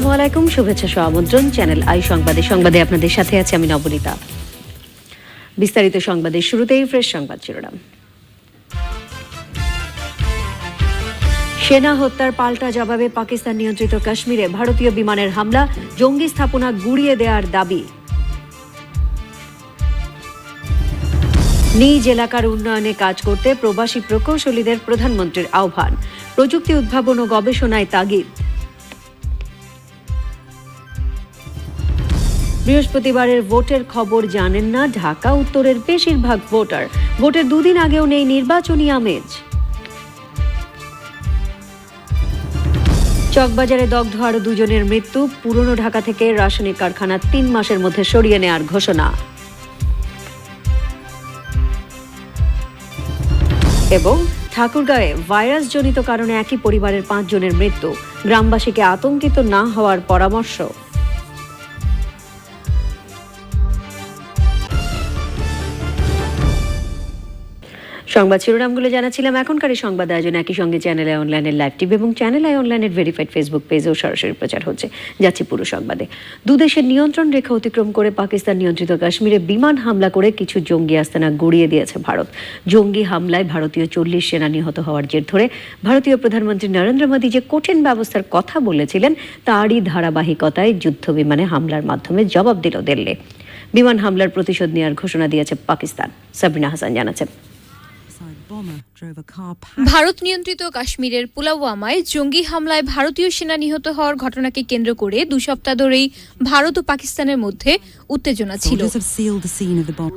আসসালামু আলাইকুম, শুভেচ্ছা সহ আমন্ত্রণ। চ্যানেল আই সংবাদে সংবাদে আপনাদের সাথে আছে আমি নবনীতা। বিস্তারিত সংবাদের শুরুতেই ফ্রেশ সংবাদ শিরোনাম। সেনা হত্যার পাল্টা জবাবে পাকিস্তান নিয়ন্ত্রিত কাশ্মীরে ভারতীয় বিমানের হামলা, জঙ্গি স্থাপনা গুড়িয়ে দেওয়ার দাবি। নিজ এলাকার উন্নয়নে কাজ করতে প্রবাসী প্রকৌশলীদের প্রধানমন্ত্রীর আহ্বান। প্রযুক্তি উদ্ভাবন ও গবেষণায় তাগিদ। বৃহস্পতিবারের ভোটের খবর জানেন না ঢাকা, উত্তরের বেশিরভাগ ভোটার। ভোটের দুদিন আগেও নেই নির্বাচনী আমেজ। চকবাজারে দগ্ধ আরও দুজনের মৃত্যু, পুরনো ঢাকা থেকে রাসায়নিক কারখানা তিন মাসের মধ্যে সরিয়ে নেওয়ার ঘোষণা। এবং ঠাকুরগাঁয়ে ভাইরাসজনিত কারণে একই পরিবারের পাঁচজনের মৃত্যু। গ্রামবাসীকে আতঙ্কিত না হওয়ার পরামর্শ। সংবাদ শিরোনামগুলো জানাচ্ছিলাম এখনকার এই সংবাদ আয়োজন একই সঙ্গে চ্যানেল আই অনলাইনের লাইভ টিভি এবং চ্যানেল আই অনলাইনের ভেরিফাইড ফেসবুক পেজেও সরাসরি প্রচার হচ্ছে। যাচ্ছি পুরো সংবাদে। দুদেশের নিয়ন্ত্রণ রেখা অতিক্রম করে পাকিস্তান নিয়ন্ত্রিত কাশ্মীরে বিমান হামলা করে কিছু জঙ্গি আস্তানা গড়িয়ে দিয়েছে ভারত। জঙ্গি হামলায় ভারতীয় চল্লিশ সেনা নিহত হওয়ার জের ধরে ভারতীয় প্রধানমন্ত্রী নরেন্দ্র মোদী যে কঠিন ব্যবস্থার কথা বলেছিলেন, তারই ধারাবাহিকতায় যুদ্ধ বিমানে হামলার মাধ্যমে জবাব দিল দিল্লি। বিমান হামলার প্রতিশোধ নেওয়ার ঘোষণা দিয়েছে পাকিস্তান সাবরিনা হাসান জানাচ্ছেন। ভারত নিয়ন্ত্রিত কাশ্মীরের পুলাওয়ামায় জঙ্গি হামলায় ভারতীয় সেনা নিহত হওয়ার ঘটনাকে কেন্দ্র করে দু সপ্তাহ ধরেই ভারত ও পাকিস্তানের মধ্যে উত্তেজনা ছিল.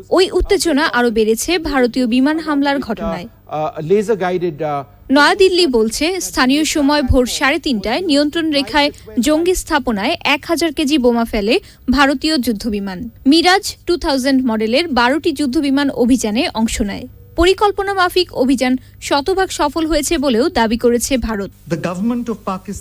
ওই উত্তেজনা আরও বেড়েছে ভারতীয় বিমান হামলার ঘটনায়। Uh, uh, নয়াদিল্লি বলছে স্থানীয় সময় ভোর সাড়ে তিনটায় নিয়ন্ত্রণ রেখায় জঙ্গি স্থাপনায় এক হাজার কেজি বোমা ফেলে ভারতীয় যুদ্ধবিমান। মিরাজ টু থাউজেন্ড মডেলের বারোটি যুদ্ধবিমান অভিযানে অংশ নেয়। পরিকল্পনা মাফিক অভিযান শতভাগ সফল হয়েছে বলেও দাবি করেছে ভারত।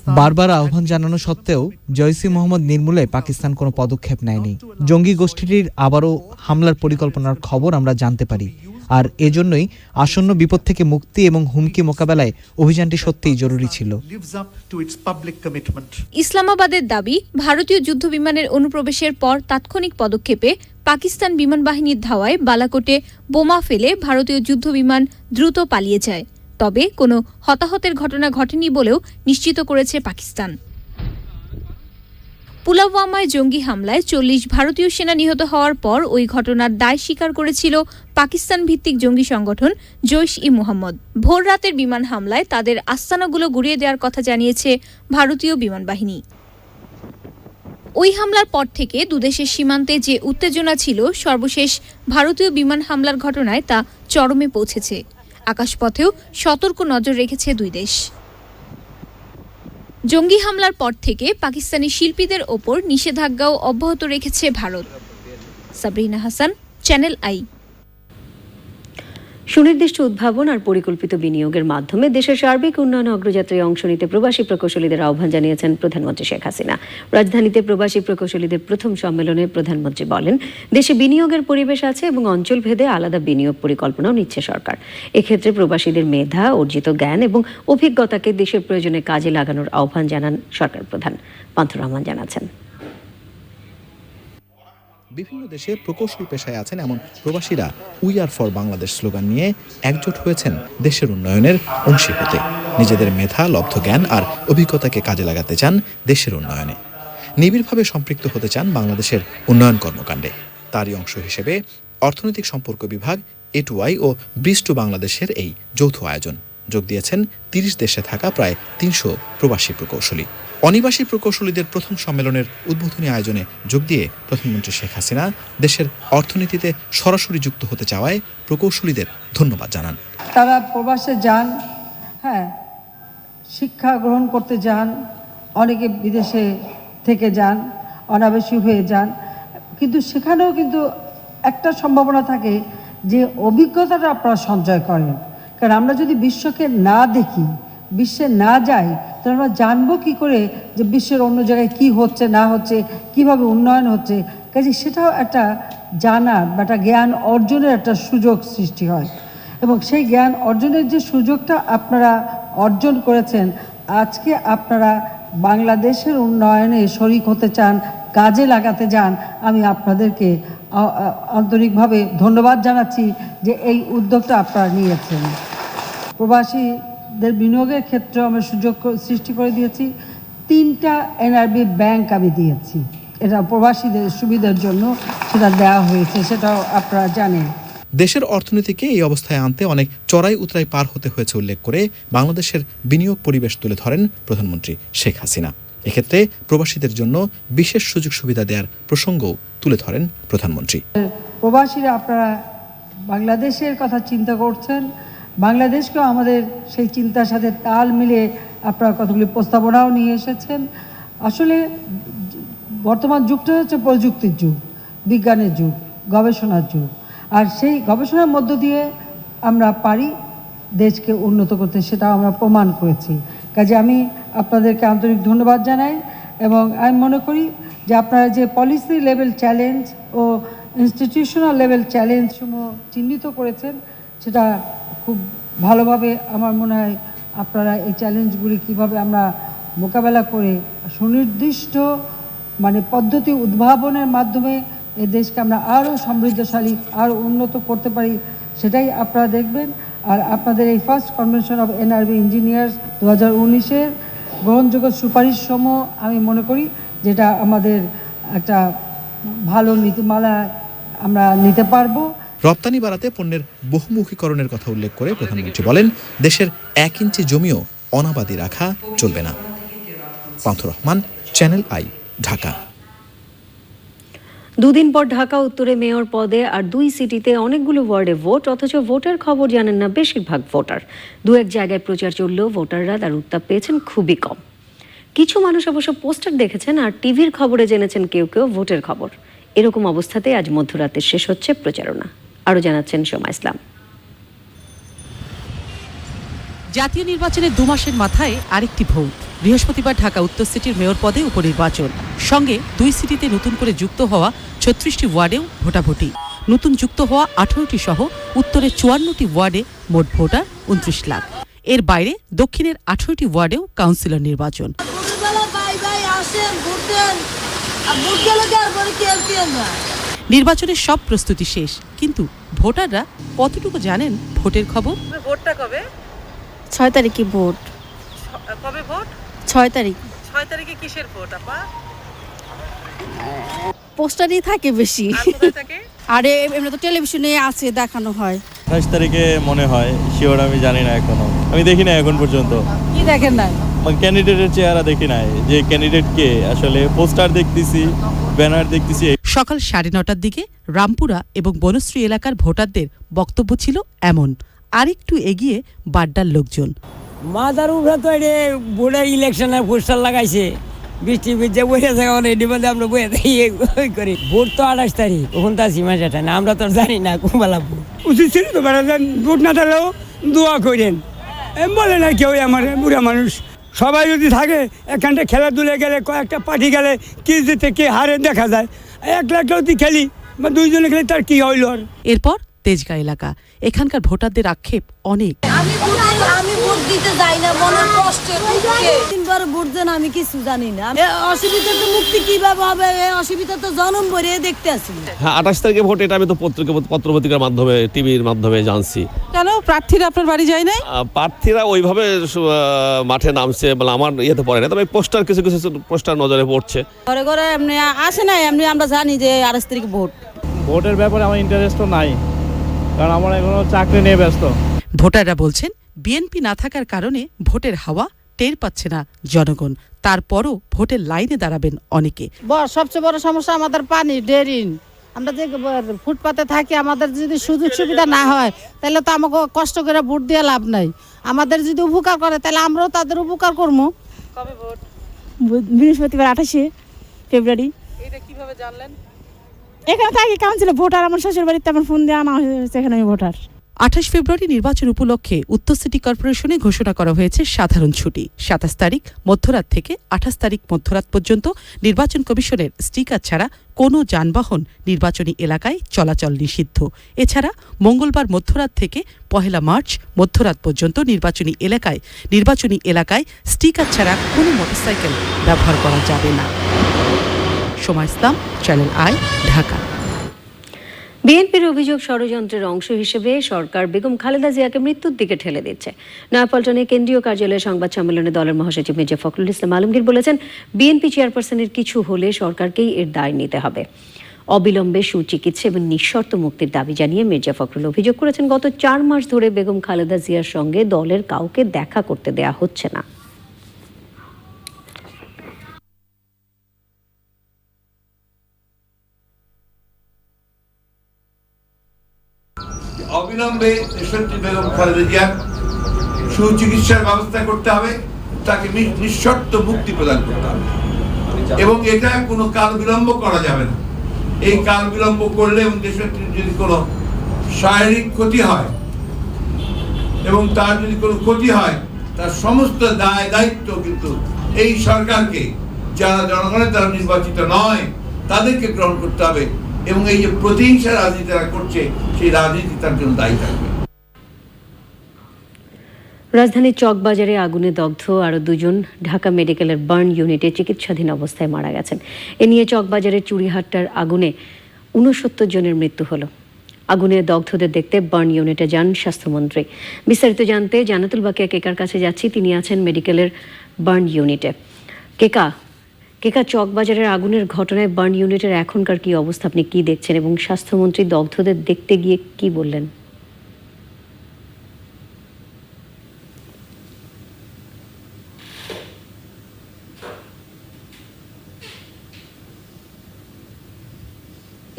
বারবার আহ্বান জানানো সত্ত্বেও জয়সি মোহাম্মদ নির্মূলে পাকিস্তান কোনো পদক্ষেপ নেয়নি। জঙ্গি গোষ্ঠীটির আবারও হামলার পরিকল্পনার খবর আমরা জানতে পারি। আর এজন্যই আসন্ন বিপদ থেকে মুক্তি এবং হুমকি মোকাবেলায় অভিযানটি সত্যিই জরুরি ছিল. ইসলামাবাদের দাবি ভারতীয় যুদ্ধবিমানের অনুপ্রবেশের পর তাৎক্ষণিক পদক্ষেপে পাকিস্তান বিমান বাহিনীর ধাওয়ায় বালাকোটে বোমা ফেলে ভারতীয় যুদ্ধ বিমান দ্রুত পালিয়ে যায়। তবে কোনো হতাহতের ঘটনা ঘটেনি বলেও নিশ্চিত করেছে পাকিস্তান। পুলওয়ামায় জঙ্গি হামলায় চল্লিশ ভারতীয় সেনা নিহত হওয়ার পর ওই ঘটনার দায় স্বীকার করেছিল পাকিস্তান ভিত্তিক জঙ্গি সংগঠন জৈশ ই মোহাম্মদ। ভোর রাতের বিমান হামলায় তাদের আস্তানাগুলো গুড়িয়ে দেওয়ার কথা জানিয়েছে ভারতীয় বিমান বাহিনী। ওই হামলার পর থেকে দুদেশের সীমান্তে যে উত্তেজনা ছিল, সর্বশেষ ভারতীয় বিমান হামলার ঘটনায় তা চরমে পৌঁছেছে। আকাশপথেও সতর্ক নজর রেখেছে দুই দেশ। জঙ্গি হামলার পর থেকে পাকিস্তানি শিল্পীদের ওপর নিষেধাজ্ঞাও অব্যাহত রেখেছে Bharat. Sabrina Hasan, channel I. সুনির্দিষ্ট উদ্ভাবন আর পরিকল্পিত বিনিয়োগের মাধ্যমে দেশের সার্বিক উন্নয়ন অগ্রযাত্রায় অংশ নিতে প্রবাসী প্রকৌশলীদের আহ্বান জানিয়েছেন প্রধানমন্ত্রী শেখ হাসিনা। রাজধানীতে প্রবাসী প্রকৌশলীদের প্রথম সম্মেলনে প্রধানমন্ত্রী বলেন, দেশে বিনিয়োগের পরিবেশ আছে এবং অঞ্চল ভেদে আলাদা বিনিয়োগ পরিকল্পনাও নিচ্ছে সরকার। এক্ষেত্রে প্রবাসীদের মেধা, অর্জিত জ্ঞান এবং অভিজ্ঞতাকে দেশের প্রয়োজনে কাজে লাগানোর আহ্বান জানান সরকার প্রধান। পান্থুর রহমান জানাচ্ছেন। বিভিন্ন দেশে প্রকৌশল পেশায় আছেন এমন প্রবাসীরা we are for Bangladesh slogan নিয়ে একজোট হয়েছেন দেশের উন্নয়নের অংশী হতে। নিজেদের মেধা, লব্ধ জ্ঞান আর অভিজ্ঞতাকে কাজে লাগাতে চান দেশের উন্নয়নে। নিবিড়ভাবে সম্পৃক্ত হতে চান বাংলাদেশের উন্নয়ন কর্মকাণ্ডে। তারই অংশ হিসেবে অর্থনৈতিক সম্পর্ক বিভাগ এটুআই ও ব্রিজ টু বাংলাদেশের এই যৌথ আয়োজন। যোগ দিয়েছেন তিরিশ দেশে থাকা প্রায় তিনশো প্রবাসী প্রকৌশলী। অনিবাসী প্রকৌশলীদের প্রথম সম্মেলনের উদ্বোধনী আয়োজনে যোগ দিয়ে প্রধানমন্ত্রী শেখ হাসিনা দেশের অর্থনীতিতে সরাসরি যুক্ত হতে চাওয়ায় প্রকৌশলীদের ধন্যবাদ জানান। তারা প্রবাসে যান হ্যাঁ শিক্ষা গ্রহণ করতে যান, অনেকে বিদেশে থেকে যান, অনাবাসী হয়ে যান। কিন্তু সেখানেও কিন্তু একটা সম্ভাবনা থাকে যে অভিজ্ঞতাটা আপনারা সঞ্চয় করেন। কারণ আমরা যদি বিশ্বকে না দেখি বিশ্বে না যাই তাহলে আমরা জানব কী করে যে বিশ্বের অন্য জায়গায় কি হচ্ছে, না হচ্ছে, কীভাবে উন্নয়ন হচ্ছে। কাজে সেটাও একটা জানার বা একটা জ্ঞান অর্জনের একটা সুযোগ সৃষ্টি হয়। এবং সেই জ্ঞান অর্জনের যে সুযোগটা আপনারা অর্জন করেছেন, আজকে আপনারা বাংলাদেশের উন্নয়নে শরিক হতে চান, কাজে লাগাতে যান আমি আপনাদেরকে আন্তরিকভাবে ধন্যবাদ জানাচ্ছি যে এই উদ্যোগটা আপনারা নিয়েছেন। প্রবাসীদের বিনিয়োগের ক্ষেত্রে আমরা সুযোগ সৃষ্টি করে দিয়েছি। তিনটা এনআরবি ব্যাংক আমি দিয়েছি। এটা প্রবাসীদের সুবিধার জন্য সেটা দেওয়া হয়েছে সেটাও আপনারা জানেন। দেশের অর্থনীতিকে এই অবস্থায় আনতে অনেক চড়াই উতরাই পার হতে হয়েছে উল্লেখ করে বাংলাদেশের বিনিয়োগ পরিবেশ তুলে ধরেন প্রধানমন্ত্রী শেখ হাসিনা। এক্ষেত্রে প্রবাসীদের জন্য বিশেষ সুযোগ সুবিধা দেওয়ার প্রসঙ্গও তুলে ধরেন প্রধানমন্ত্রী। প্রবাসীরা আপনারা বাংলাদেশের কথা চিন্তা করছেন বাংলাদেশকেও আমাদের সেই চিন্তার সাথে তাল মিলে আপনারা কতগুলি প্রস্তাবনাও নিয়ে এসেছেন। আসলে বর্তমান যুগটা হচ্ছে প্রযুক্তির যুগ, বিজ্ঞানের যুগ, গবেষণার যুগ। আর সেই গবেষণার মধ্য দিয়ে আমরা পারি দেশকে উন্নত করতে, সেটাও আমরা প্রমাণ করেছি। কাজে আমি আপনাদেরকে আন্তরিক ধন্যবাদ জানাই এবং আমি মনে করি যে আপনারা যে পলিসি লেভেল চ্যালেঞ্জ ও ইনস্টিটিউশনাল লেভেল চ্যালেঞ্জ সমূহ চিহ্নিত করেছেন সেটা খুব ভালোভাবে আমার মনে হয় আপনারা এই চ্যালেঞ্জগুলি কীভাবে আমরা মোকাবেলা করে সুনির্দিষ্ট মানে পদ্ধতি উদ্ভাবনের মাধ্যমে এই দেশকে আমরা আরও সমৃদ্ধশালী, আরও উন্নত করতে পারি, সেটাই আপনারা দেখবেন। আর আপনাদের এই first convention of NRB engineers দু হাজার উনিশের গ্রহণযোগ্য সুপারিশসমূহ আমি মনে করি, যেটা আমাদের একটা ভালো নীতিমালা আমরা নিতে পারব। রপ্তানি বাড়াতে পণ্যের বহুমুখীকরণের কথা উল্লেখ করে প্রধানমন্ত্রী বলেন, দেশের এক ইঞ্চি জমিও অনাবাদী রাখা চলবে না। Panthur Rahman, channel I, Dhaka. দুদিন পর ঢাকা, উত্তরে মেয়র পদে আর দুই সিটিতে অনেকগুলো ওয়ার্ডে ভোট, অথচ ভোটার খবর জানেন না বেশিরভাগ ভোটার। দু এক জায়গায় প্রচার চললেও ভোটাররা তার উত্তাপ পেয়েছেন খুবই কম। কিছু মানুষ অবশ্য পোস্টার দেখেছেন আর টিভির খবরে জেনেছেন কেউ কেউ ভোটের খবর। এরকম অবস্থাতে আজ মধ্যরাতে শেষ হচ্ছে প্রচারণা। আরও জানাচ্ছেন সোমা ইসলাম। জাতীয় নির্বাচনের দু মাসের মাথায় আরেকটি ভোট। বৃহস্পতিবার ঢাকা উত্তর সিটির মেয়র পদে উপনির্বাচন। সঙ্গে দুই সিটিতে নতুন করে যুক্ত হওয়া ছত্রিশটি ওয়ার্ডেও ভোটাভুটি। নতুন যুক্ত হওয়া আঠারোটি সহ উত্তরের চুয়ান্নটি ওয়ার্ডে মোট ভোটার উনত্রিশ লাখ। এর বাইরে দক্ষিণের আঠারোটি ওয়ার্ডেও কাউন্সিলর নির্বাচন। আসেন নির্বাচনের সব প্রস্তুতি শেষ। কিন্তু ভোটাররা কতটুকু জানেন ভোটের খবর? ভোটটা কবে? ছয় তারিখে ভোট। কবে ভোট? ছয় তারিখ। ছয় তারিখে কিসের ভোট আপা? পোস্টারই থাকে বেশি। আর কোথায় থাকে? আরে এমনি তো টেলিভিশনে আছে দেখানো হয়। আঠাশ তারিখে মনে হয় শিওর আমি জানি না এখনও। আমি দেখি না এখন পর্যন্ত। কি দেখেন না ক্যান্ডিডেটের চেহারা দেখি নাই যে ক্যান্ডিডেট কে আসলে পোস্টার দেখতেছি ব্যানার দেখতেছি সকাল সাড়ে নটার দিকে রামপুরা এবং বনশ্রী এলাকার ভোটারদের বক্তব্য ছিল এমন। আরেকটু এগিয়ে বাড্ডার লোকজন। মাদার উপরে তো এটা বোর্ডে ইলেকশনে পোস্টার লাগাইছে বৃষ্টি ভিজে বসে থাকা মানে এটি আমরা বসে থাকি ওই করি। ভোট তো আঠাশ তারিখ ওখান তো সীমা সেটা না আমরা তো জানি না কুমালা ভোট উচিত ছিল তো ভোট না থাকলেও দোয়া করেন। বলে না কেউ আমার বুড়া মানুষ। সবাই যদি থাকে এখানটা খেলাধুলে গেলে কয়েকটা পার্টি গেলে কি জিতে কে হারে দেখা যায়। এক লাখ যদি খেলি বা দুইজনে খেলি তার কি হইল আর? এরপর তেজগাঁ এলাকা। এখানকার ভোটারদের আক্ষেপ অনেক। দিতে যাই না মনের কষ্টে তিনবার ভোট দেন আমি কিছু জানি না। অসুবিধা তো মুক্তি কীভাবে হবে? অসুবিধা তো জনম ভরে দেখতে আসি। হ্যাঁ আঠাশ তারিখে ভোট এটা আমি তো পত্রিকা পত্রপত্রিকার মাধ্যমে টিভির মাধ্যমে জানছি। কেন? প্রার্থীরা আপনার বাড়ি যায় নাই? প্রার্থীরা ওইভাবে মাঠে নামছে বলে আমার ইয়েতে পড়ে না তবে পোস্টার কিছু কিছু পোস্টার নজরে পড়ছে। ঘরে ঘরে এমনি আসে না এমনি আমরা জানি যে আঠাশ তারিখ ভোট। ভোটের ব্যাপারে আমার ইন্টারেস্টও নাই। কারণ আমার এখনও চাকরি নিয়ে ব্যস্ত। ভোটাররা বলছেন বিএনপি না থাকার কারণে ভোটের হাওয়া টের পাচ্ছে না জনগণ। তারপরও ভোটের লাইনে দাঁড়াবেন অনেকে। বড় সবচেয়ে বড় সমস্যা আমাদের পানি ডেরিন। আমরা যে ফুটপাতে থাকি আমাদের যদি সুযোগ সুবিধা না হয় তাহলে তো আমাকে কষ্ট করে ভোট দিয়ে লাভ নাই। আমাদের যদি উপকার করে তাহলে আমরাও তাদের উপকার করব কবে ভোট? বৃহস্পতিবার আঠাশে ফেব্রুয়ারি। এটা কীভাবে জানলেন? এখানে থাকি কাউন্সিলে ভোটার আমার শ্বশুর বাড়িতে আমার ফোন দিয়ে আনা হয়েছে এখানে আমি ভোটার। আঠাশ ফেব্রুয়ারি নির্বাচন উপলক্ষে উত্তর সিটি কর্পোরেশনে ঘোষণা করা হয়েছে সাধারণ ছুটি। সাতাশ তারিখ মধ্যরাত থেকে আঠাশ তারিখ মধ্যরাত পর্যন্ত নির্বাচন কমিশনের স্টিকার ছাড়া কোনো যানবাহন নির্বাচনী এলাকায় চলাচল নিষিদ্ধ। এছাড়া মঙ্গলবার মধ্যরাত থেকে পহেলা মার্চ মধ্যরাত পর্যন্ত নির্বাচনী এলাকায় নির্বাচনী এলাকায় স্টিকার ছাড়া কোনো মোটরসাইকেল ব্যবহার করা যাবে না। সময় ইসলাম, চ্যানেল আই, ঢাকা। বিএনপির অভিযোগ ষড়যন্ত্রের অংশ হিসেবে সরকার বেগম খালেদা জিয়াকে মৃত্যুর দিকে ঠেলে দিচ্ছে। নয়াপল্টনে কেন্দ্রীয় কার্যালয়ে সংবাদ সম্মেলনে দলের মহাসচিব মির্জা ফখরুল ইসলাম আলমগীর বলেছেন, বিএনপি চেয়ারপারসনের কিছু হলে সরকারকেই এর দায় নিতে হবে। অবিলম্বে সুচিকিৎসা এবং নিঃশর্ত মুক্তির দাবি জানিয়ে মির্জা ফখরুল অভিযোগ করেছেন, গত চার মাস ধরে বেগম খালেদা জিয়ার সঙ্গে দলের কাউকে দেখা করতে দেয়া হচ্ছে না। অবিলম্বে দেশনেত্রী বেগম খালেদা জিয়ার সুচিকিৎসার ব্যবস্থা করতে হবে, তাকে নিঃশর্ত মুক্তি প্রদান করতে হবে। এবং এটা কোনো কাল বিলম্ব করা যাবে না। এই কাল বিলম্ব করলে এবং দেশনেত্রীর যদি কোনো শারীরিক ক্ষতি হয়, এবং তার যদি কোনো ক্ষতি হয়, তার সমস্ত দায়, দায়িত্ব কিন্তু এই সরকারকে, যারা জনগণের দ্বারা নির্বাচিত নয়, তাদেরকে গ্রহণ করতে হবে। এবং এই যে প্রতিহিংসা রাজনীতি করছে, সেই রাজনীতি তার জন্য দায়ী থাকবে। রাজধানীর চকবাজারে আগুনে দগ্ধ আরও দুজন ঢাকা মেডিকেলের বার্ন ইউনিটে চিকিৎসাধীন অবস্থায় মারা গেছেন। এ নিয়ে চকবাজারের চুরিহাট্টার আগুনে উনসত্তর জনের মৃত্যু হলো। আগুনে দগ্ধদের দেখতে বার্ন ইউনিটে যান স্বাস্থ্যমন্ত্রী। বিস্তারিত জানতে জানাতুল বাকিয়া কেকার কাছে যাচ্ছি। তিনি আছেন মেডিকেলের বার্ন ইউনিটে। কেকা কেকা চকবাজারের আগুনের ঘটনায় বার্ন ইউনিটের এখনকার কি অবস্থা? আপনি কি দেখছেন? এবং স্বাস্থ্যমন্ত্রী দগ্ধদের দেখতে গিয়ে কি বললেন?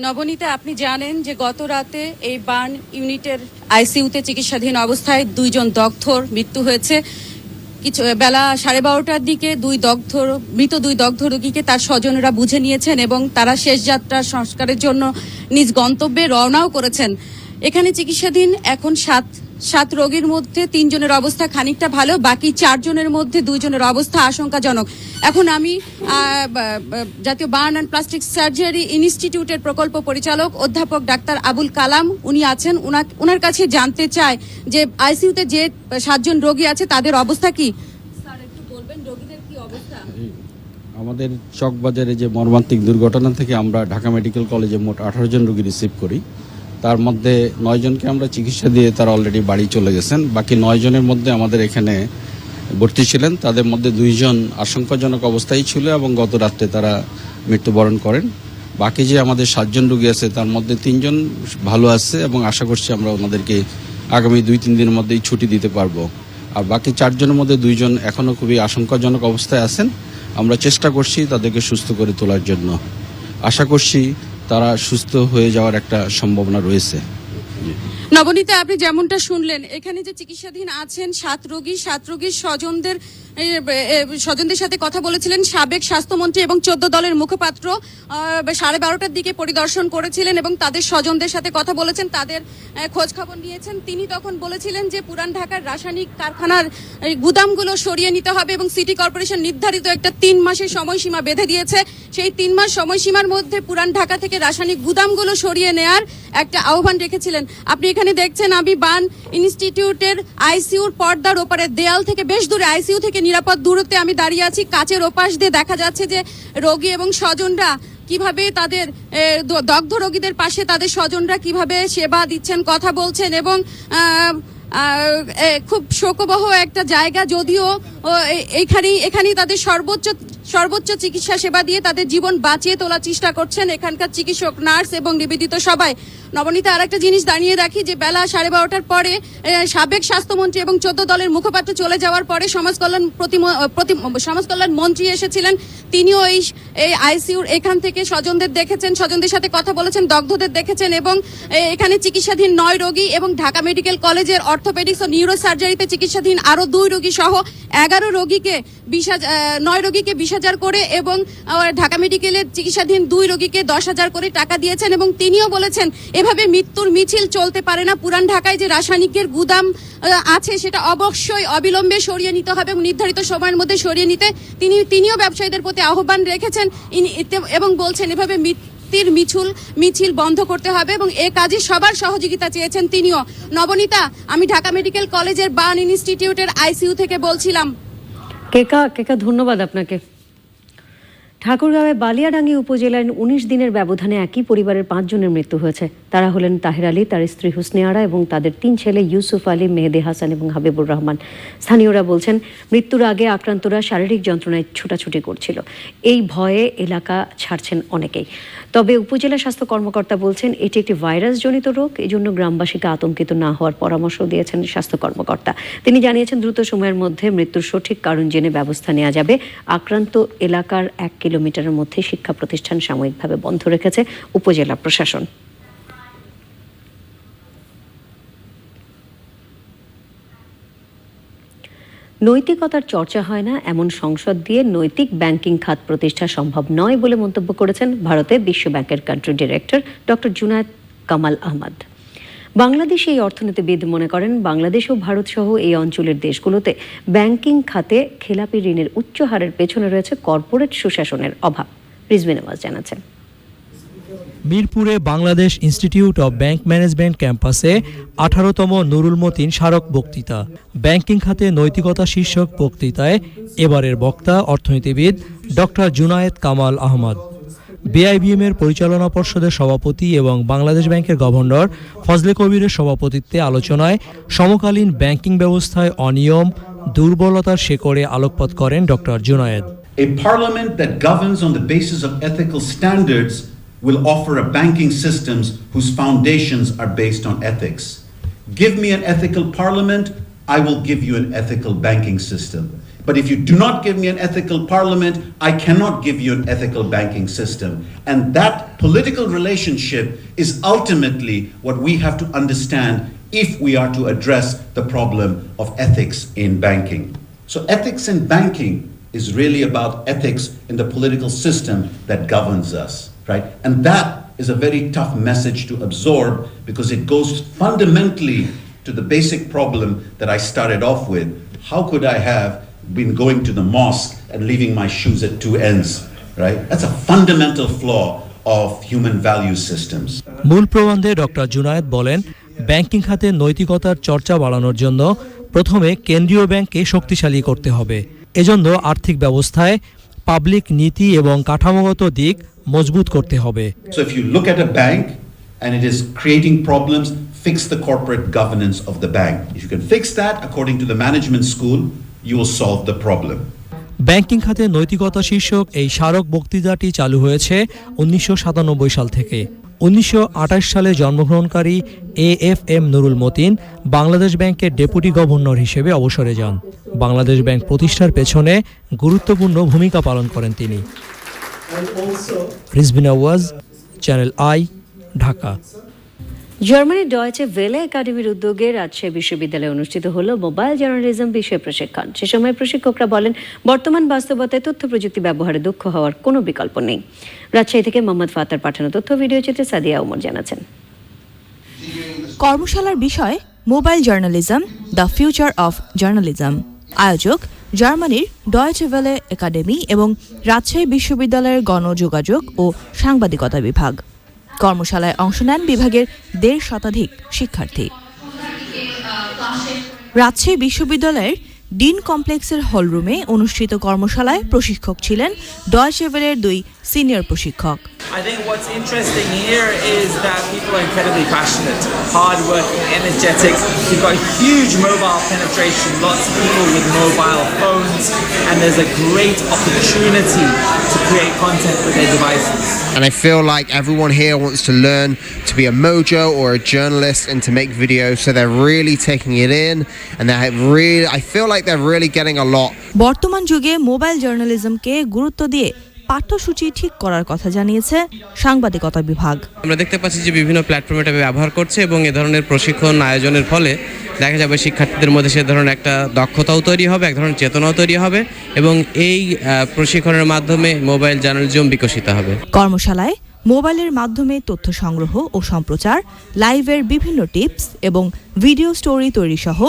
নবনীতা, আপনি জানেন যে গত রাতে এই বার্ন ইউনিটের আইসিইউতে চিকিৎসাধীন অবস্থায় দুইজন দগ্ধর মৃত্যু হয়েছে। কিছু বেলা সাড়ে বারোটার দিকে দুই দগ্ধ, মৃত দুই দগ্ধ রোগীকে তার স্বজনেরা বুঝে নিয়েছেন এবং তারা শেষ যাত্রা সংস্কারের জন্য নিজ গন্তব্যে রওনাও করেছেন। এখানে চিকিৎসাধীন এখন সাত সাত রোগীর মধ্যে তিনজনের অবস্থা খানিকটা ভালো বাকি চারজনের মধ্যে দুইজনের অবস্থা আশঙ্কাজনক। এখন আমি জাতীয় বার্ন অ্যান্ড প্লাস্টিক সার্জারি ইনস্টিটিউটের প্রকল্প পরিচালক অধ্যাপক ডাক্তার আবুল কালাম উনি আছেন। উনার কাছে জানতে চাই যে আইসিইউতে যে সাতজন রোগী আছে তাদের অবস্থা কি? স্যার একটু বলবেন রোগীদের অবস্থা? আমাদের চকবাজারে যে মর্মান্তিক দুর্ঘটনা থেকে আমরা ঢাকা মেডিকেল কলেজে মোট আঠারো জন রোগী রিসিভ করি। তার মধ্যে নয় জনকে আমরা চিকিৎসা দিয়ে তারা অলরেডি বাড়ি চলে গেছেন। বাকি নয় জনের মধ্যে আমাদের এখানে ভর্তি ছিলেন। তাদের মধ্যে দুইজন আশঙ্কাজনক অবস্থায় ছিল এবং গত রাত্রে তারা মৃত্যুবরণ করেন। বাকি যে আমাদের সাতজন রুগী আছে, তার মধ্যে তিনজন ভালো আছে এবং আশা করছি আমরা ওনাদেরকে আগামী দুই, তিন দিনের মধ্যেই ছুটি দিতে পারব। আর বাকি চারজনের মধ্যে দুইজন এখনও খুবই আশঙ্কাজনক অবস্থায় আছেন। আমরা চেষ্টা করছি তাদেরকে সুস্থ করে তোলার জন্য। আশা করছি তারা সুস্থ হয়ে যাওয়ার একটা সম্ভাবনা রয়েছে। নবনীতা, আপনি যেমনটা শুনলেন, এখানে যে চিকিৎসাধীন আছেন সাত রোগী, সাত রোগীর স্বজনদের স্বজনদের সাথে কথা বলেছিলেন সাবেক স্বাস্থ্যমন্ত্রী এবং চোদ্দ দলের মুখপাত্র সাড়ে বারোটার দিকে পরিদর্শন করেছিলেন এবং তাদের স্বজনদের সাথে কথা বলেছেন, তাদের খোঁজ খবর নিয়েছেন। তিনি তখন বলেছিলেন যে পুরান ঢাকার রাসায়নিক কারখানার গুদামগুলো সরিয়ে নিতে হবে এবং সিটি কর্পোরেশন নির্ধারিত একটা তিন মাসের সময়সীমা বেঁধে দিয়েছে। সেই তিন মাস সময়সীমার মধ্যে পুরান ঢাকা থেকে রাসায়নিক গুদামগুলো সরিয়ে নেয়ার একটা আহ্বান রেখেছিলেন। আপনি এখানে দেখছেন আমি বান ইনস্টিটিউটের আইসিউর পর্দার ওপারে, দেয়াল থেকে বেশ দূরে, আইসিইউ থেকে নিরাপদ দূরত্বে আমি দাঁড়িয়ে আছি। কাচের ওপাশ দিয়ে দেখা যাচ্ছে যে রোগী এবং স্বজনরা কীভাবে তাদের দগ্ধ রোগীদের পাশে তাদের স্বজনরা কীভাবে সেবা দিচ্ছেন, কথা বলছেন এবং খুব শোকবহ একটা জায়গা যদিও এখানেই এখানেই তাদের সর্বোচ্চ সর্বোচ্চ চিকিৎসা সেবা দিয়ে তাদের জীবন বাঁচিয়ে তোলার চেষ্টা করছেন এখানকার চিকিৎসক, নার্স এবং নিবেদিত সবাই। নবনীতা আর একটা জিনিস দাঁড়িয়ে রাখি যে বেলা সাড়ে বারোটার পরে সাবেক স্বাস্থ্যমন্ত্রী এবং চোদ্দ দলের মুখপাত্র চলে যাওয়ার পরে সমাজ কল্যাণ সমাজ কল্যাণ মন্ত্রী এসেছিলেন। তিনিও এই এই আইসিইউর এখান থেকে স্বজনদের দেখেছেন, স্বজনদের সাথে কথা বলেছেন, দগ্ধদের দেখেছেন এবং এখানে চিকিৎসাধীন নয় রোগী এবং ঢাকা মেডিকেল কলেজের অর্থোপেডিক্স ও নিউরো সার্জারিতে চিকিৎসাধীন আরও দুই রোগী সহ এগারো রোগীকে, বিশ নয় রোগীকে বিশ হাজার করে এবং ঢাকা মেডিকেলের চিকিৎসাধীন দুই রোগীকে দশ হাজার করে টাকা দিয়েছেন এবং তিনিও বলেছেন, এভাবে মৃত্যুর মিছিল চলতে পারে না। পুরান ঢাকায় যে রাসায়নিকের গুদাম আছে সেটা অবশ্যই অবিলম্বে সরিয়ে নিতে হবে এবং নির্ধারিত সময়ের মধ্যে সরিয়ে নিতে তিনি, তিনিও ব্যবসায়ীদের প্রতি আহ্বান রেখেছেন। এবং বলছেন, এভাবে মৃত্যুর মিছিল মিছিল বন্ধ করতে হবে এবং এ কাজে সবার সহযোগিতা চেয়েছেন তিনিও। নবনীতা, আমি ঢাকা মেডিকেল কলেজের বার্ন ইনস্টিটিউটের আইসিইউ থেকে বলছিলাম। কেকা কেকা, ধন্যবাদ আপনাকে। ঠাকুরগাঁওয়ে বালিয়াডাঙ্গি উপজেলার উনিশ দিনের ব্যবধানে একই পরিবারের পাঁচজনের মৃত্যু হয়েছে। তারা হলেন তাহের আলী, তার স্ত্রী হুসনে আরা এবং তাদের তিন ছেলে ইউসুফ আলী, মেহেদি হাসান এবং হাবিবুর রহমান। স্থানীয়রা বলছেন, মৃত্যুর আগে আক্রান্তরা শারীরিক যন্ত্রণায় ছোটাছুটি করছিল। এই ভয়ে এলাকা ছাড়ছেন অনেকেই। তবে উপজেলা স্বাস্থ্য কর্মকর্তা বলছেন, এটি একটি ভাইরাসজনিত রোগ। এজন্য গ্রামবাসীকে আতঙ্কিত না হওয়ার পরামর্শ দিয়েছেন স্বাস্থ্য কর্মকর্তা। তিনি জানিয়েছেন, দ্রুত সময়ের মধ্যে মৃত্যুর সঠিক কারণ জেনে ব্যবস্থা নেওয়া যাবে। আক্রান্ত এলাকার এক কিলোমিটারের মধ্যে শিক্ষা প্রতিষ্ঠান সাময়িকভাবে বন্ধ রেখেছে উপজেলা প্রশাসন। নৈতিকতার চর্চা হয় না, এমন সংসদ দিয়ে নৈতিক ব্যাংকিং খাত প্রতিষ্ঠা সম্ভব নয় বলে মন্তব্য করেছেন ভারতে বিশ্ব ব্যাংকের country director doctor Junaid Kamal Ahmad. Bangladesh এই অর্থনীতিবিদ মনে করেন, বাংলাদেশ ও ভারত সহ এই অঞ্চলের দেশগুলোতে ব্যাংকিং খাতে খেলাপি ঋণের উচ্চ হারের পেছনে রয়েছে কর্পোরেট সুশাসনের অভাব। রিজবিন জানাচ্ছেন। মিরপুরে Bangladesh institute of bank management ক্যাম্পাসে আঠারোতম নুরুল মতিন স্মারক বক্তৃতা। ব্যাংকিং খাতে নৈতিকতা শীর্ষক বক্তৃতায় এবারের বক্তা অর্থনীতিবিদ ডক্টর জুনায়েদ কামাল আহমদ। বিআইবিএম এর পরিচালনা পর্ষদের সভাপতি এবং বাংলাদেশ ব্যাংকের গভর্নর ফজলে কবিরের সভাপতিত্বে আলোচনায় সমকালীন ব্যাংকিং ব্যবস্থায় অনিয়ম দুর্বলতার শেকড়ে আলোকপাত করেন doctor Junaid A parliament that governs on the basis of ethical standards will offer a banking systems whose foundations are based on ethics. Give me an ethical parliament, I will give you an ethical banking system. But if you do not give me an ethical parliament, I cannot give you an ethical banking system. And that political relationship is ultimately what we have to understand if we are to address the problem of ethics in banking. So, ethics in banking is really about ethics in the political system that governs us, right? And that is a very tough message to absorb because it goes fundamentally to the basic problem that I started off with. How could I have been going to the mosque and leaving my shoes at two ends, right? That's a fundamental flaw of human value systems. মূল প্রবন্ধে doctor Junaid বলেন banking খাতে নৈতিকতার চর্চা বাড়ানোর জন্য প্রথমে কেন্দ্রীয় ব্যাংককে শক্তিশালী করতে হবে এজন্য আর্থিক ব্যবস্থায় পাবলিক নীতি এবং কাঠামোগত দিক মজবুত করতে হবে So if you look at a bank and it is creating problems, fix the corporate governance of the bank. If you can fix that according to the management school, you will solve the problem. Banking খাতে নৈতিকতা শীর্ষক এই স্মারক বক্তৃতাটি চালু হয়েছে উনিশশো সাতানব্বই সাল থেকে। উনিশশো আঠাশ সালে জন্মগ্রহণকারী A F M Nurul Matin Bangladesh ব্যাংকের ডেপুটি গভর্নর হিসেবে অবসরে যান। বাংলাদেশ ব্যাংক প্রতিষ্ঠার পেছনে গুরুত্বপূর্ণ ভূমিকা পালন করেন তিনি। রিজবিন আওয়াজ চ্যানেল আই ঢাকা। জার্মানির ডয়েচে ভেলে একাডেমির উদ্যোগে রাজশাহী বিশ্ববিদ্যালয়ে অনুষ্ঠিত হলো মোবাইল জার্নালিজম বিষয়ে প্রশিক্ষণ। সে সময় প্রশিক্ষকরা বলেন, বর্তমান বাস্তবতায় তথ্য প্রযুক্তি ব্যবহারে দক্ষ হওয়ার কোনো বিকল্প নেই। রাজশাহী থেকে মোহাম্মদ ফাতার পাঠানো তথ্য ভিডিও চিত্রে সাদিয়া ওমর জানাচ্ছেন। কর্মশালার বিষয়, mobile journalism, the future of journalism. আয়োজক, জার্মানির ডয়েচেভেলে একাডেমি এবং রাজশাহী বিশ্ববিদ্যালয়ের গণযোগাযোগ ও সাংবাদিকতা বিভাগ। কর্মশালায় অংশ নেন বিভাগের দেড় শতাধিক শিক্ষার্থী। রাজশাহী বিশ্ববিদ্যালয়ের ডিন কমপ্লেক্সের হলরুমে অনুষ্ঠিত কর্মশালায় প্রশিক্ষক ছিলেন ডয়েচেভেলের দুই সিনিয়র প্রশিক্ষক I think what's interesting here is that people are incredibly passionate, hardworking, energetic. You've got huge mobile penetration, lots of people with mobile phones, and there's a great opportunity to create content with their devices. And I feel like everyone here wants to learn to be a mojo or a journalist and to make videos, so they're really taking it in, and they really, I feel like they're really getting a lot. বর্তমান যুগে mobile জার্নালিজমকে গুরুত্ব দিয়ে পাঠ্যসূচি ঠিক করার কথা জানিয়েছে সাংবাদিকতা বিভাগ। আমরা দেখতে পাচ্ছি যে বিভিন্ন প্ল্যাটফর্ম এটা ব্যবহার করছে এবং এ ধরনের প্রশিক্ষণ আয়োজনের ফলে দেখা যাবে শিক্ষার্থীদের মধ্যে সে ধরনের একটা দক্ষতাও তৈরি হবে এক ধরনের চেতনাও তৈরি হবে এবং এই প্রশিক্ষণের মাধ্যমে মোবাইল জার্নালিজম বিকশিত হবে। কর্মশালায় মোবাইলের মাধ্যমে তথ্য সংগ্রহ ও সম্প্রচার, লাইভের বিভিন্ন টিপস এবং ভিডিও স্টোরি তৈরি সহ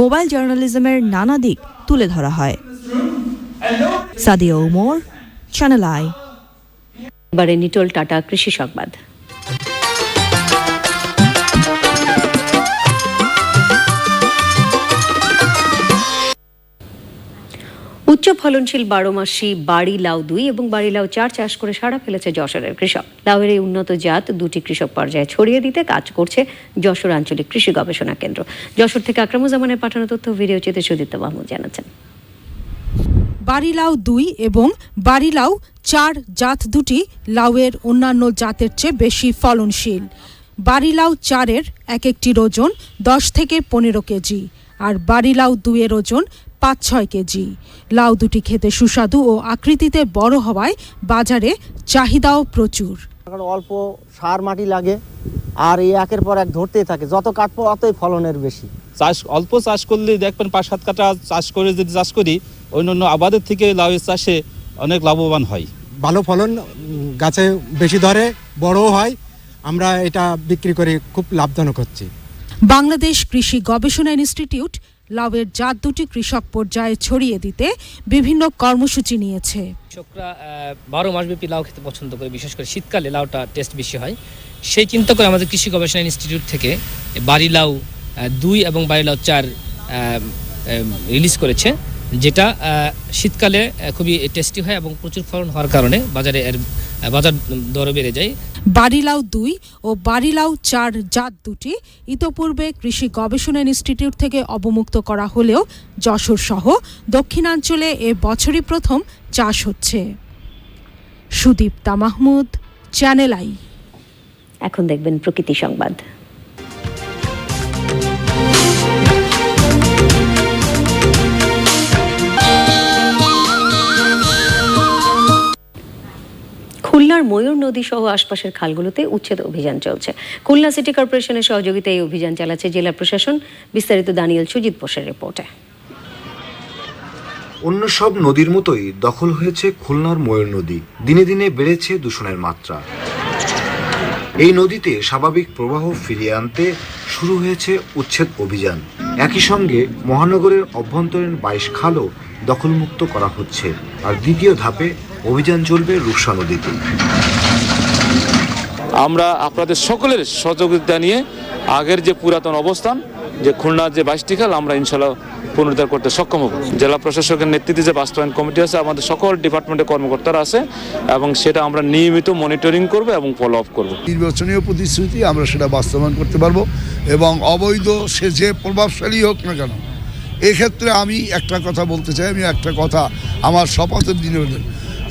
মোবাইল জার্নালিজমের নানা দিক তুলে ধরা হয়। সাদিয়া ওমর চ্যানেল আই এবারে নিটোল টাটা কৃষি সংবাদ। ফলনশীল বারো মাসি বাড়ি লাউ দুই এবং বাড়ি লাউ চার চাষ করে সাড়া ফেলেছে যশোরের কৃষক। লাউয়ের এই উন্নত জাত দুটি কৃষক পর্যায়ে ছড়িয়ে দিতে কাজ করছে যশোর আঞ্চলিক কৃষি গবেষণা কেন্দ্র। যশোর থেকে আকরামুজ্জামানের পাঠানো তথ্য ভিডিও চিত্রে সুদীপ্ত মাহমুদ জানাচ্ছেন। বাড়িলাউ দুই এবং বাড়িলাউ চার জাত দুটি লাউয়ের অন্যান্য জাতের চেয়ে বেশি ফলনশীল। বাড়িলাউ চারের এক একটির ওজন দশ থেকে পনেরো কেজি, আর বাড়িলাউ দুইয়ের ওজন পাঁচ ছয় কেজি। লাউ দুটি খেতে সুস্বাদু ও আকৃতিতে বড় হওয়ায় বাজারে চাহিদাও প্রচুর। অল্প সার মাটি লাগে আর এই একের পর এক ধরতেই থাকে। যত কাটবো অতই ফলনের বেশি। চাষ অল্প চাষ করলে দেখবেন পাঁচ সাত কাটা চাষ করে যদি চাষ করি অন্যান্য আবাদের থেকে লাউয়ের চাষে অনেক লাভবান হয়। ভালো ফলন গাছে বেশি ধরে বড়ও হয়। আমরা এটা বিক্রি করে খুব লাভজনক হচ্ছে। বাংলাদেশ কৃষি গবেষণা ইনস্টিটিউট লাউয়ের জাত দুটি কৃষক পর্যায়ে ছড়িয়ে দিতে বিভিন্ন কর্মসূচি নিয়েছে। কৃষকরা বারো মাস ব্যাপী লাউ খেতে পছন্দ করে, বিশেষ করে শীতকালে লাউটা টেস্ট বেশি হয়। সেই চিন্তা করে আমাদের কৃষি গবেষণা ইনস্টিটিউট থেকে বাড়ি লাউ দুই এবং বাড়ি লাউ চার রিলিজ করেছে, যেটা শীতকালে খুবই টেস্টি হয় এবং প্রচুর ফলন হওয়ার কারণে বাজারে এর বাজার দরও বেড়ে যায়। বাড়িলাউ দুই ও বাড়িলাউ চার জাত দুটি। ইতোপূর্বে কৃষি গবেষণা ইনস্টিটিউট থেকে অবমুক্ত করা হলেও যশোর সহ দক্ষিণাঞ্চলে এ বছরই প্রথম চাষ হচ্ছে। Sudipta Mahmud channel I. এখন দেখবেন প্রকৃতি সংবাদ। খুলনার ময়ূর নদী সহ আশপাশের খালগুলোতে উচ্ছেদ অভিযান চলছে। খুলনা সিটি কর্পোরেশনের সহযোগিতায় এই অভিযান চালাচ্ছে জেলা প্রশাসন। বিস্তারিত দানিয়েল সুজিত বোসের রিপোর্টে। অন্য সব নদীর মতোই দখল হয়েছে খুলনার ময়ূর নদী। দিনে দিনে বেড়েছে দূষণের মাত্রা। এই নদীতে স্বাভাবিক প্রবাহ ফিরিয়ে আনতে শুরু হয়েছে উচ্ছেদ অভিযান। একই সঙ্গে মহানগরের অভ্যন্তরীণ বাইশ খালও দখলমুক্ত করা হচ্ছে। আর দ্বিতীয় ধাপে অভিযান চলবে রূপসা নদীতে। আমরা আপনাদের সকলের সহযোগিতা নিয়ে আগের যে পুরাতন অবস্থান যে খুলনার যে বাইশটি খাল আমরা ইনশাল্লাহ পুনরুদ্ধার করতে সক্ষম হব। জেলা প্রশাসকের নেতৃত্বে যে বাস্তবায়ন কমিটি আছে আমাদের সকল ডিপার্টমেন্টের কর্মকর্তারা আছে এবং সেটা আমরা নিয়মিত মনিটরিং করব এবং ফলো আপ করব। নির্বাচনীয় প্রতিশ্রুতি আমরা সেটা বাস্তবায়ন করতে পারব এবং অবৈধ সে যে প্রভাবশালী হোক না কেন এক্ষেত্রে আমি একটা কথা বলতে চাই আমি একটা কথা আমার শপথের দিনে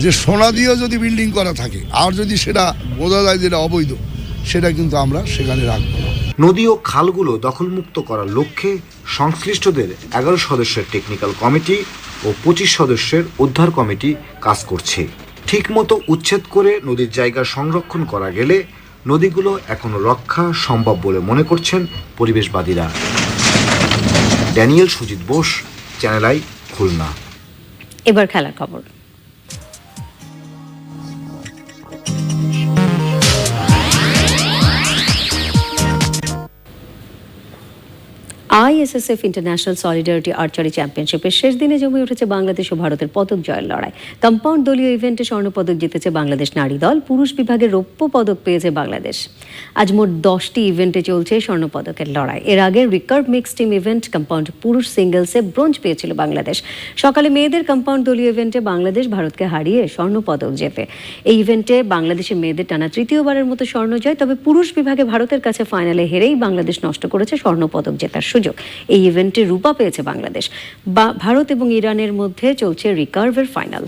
যে সোনা দিয়েও যদি বিল্ডিং করা থাকে আর যদি সেটা বোঝা যায় যেটা অবৈধ সেটা কিন্তু আমরা সেখানে রাখব না। নদী ও খালগুলো দখলমুক্ত করার লক্ষ্যে সংশ্লিষ্টদের এগারো সদস্যের টেকনিক্যাল কমিটি ও পঁচিশ সদস্যের উদ্ধার কমিটি কাজ করছে। ঠিকমতো উচ্ছেদ করে নদীর জায়গা সংরক্ষণ করা গেলে নদীগুলো এখনও রক্ষা সম্ভব বলে মনে করছেন পরিবেশবাদীরা। Daniel Sujit Bose channel I Khulna. এবার খেলার খবর। আইএসএসএফ ইন্টারন্যাশনাল সলিডারিটি আর্চারি চ্যাম্পিয়নশিপের শেষ দিনে জমে উঠেছে বাংলাদেশ ও ভারতের পদক জয়ের লড়াই। কম্পাউন্ড দলীয় ইভেন্টে স্বর্ণপদক জিতেছে বাংলাদেশ নারী দল, পুরুষ বিভাগে রৌপ্য পদক পেয়েছে বাংলাদেশ। আজ মোট দশটি ইভেন্টে চলছে স্বর্ণপদকের লড়াই। এর আগে recurve mix team event compound পুরুষ সিঙ্গলসে ব্রোঞ্জ পেয়েছিল বাংলাদেশ। সকালে মেয়েদের কম্পাউন্ড দলীয় ইভেন্টে বাংলাদেশ ভারতকে হারিয়ে স্বর্ণপদক জেতে। এই ইভেন্টে বাংলাদেশের মেয়েদের টানা তৃতীয়বারের মতো স্বর্ণ জয়, তবে পুরুষ বিভাগে ভারতের কাছে ফাইনালে হেরেই বাংলাদেশ নষ্ট করেছে স্বর্ণপদক জেতার সুযোগ। এই ইভেন্টে রূপা পেয়েছে বাংলাদেশ। বা ভারত এবং ইরানের মধ্যে চলছে রিকার্ভের ফাইনাল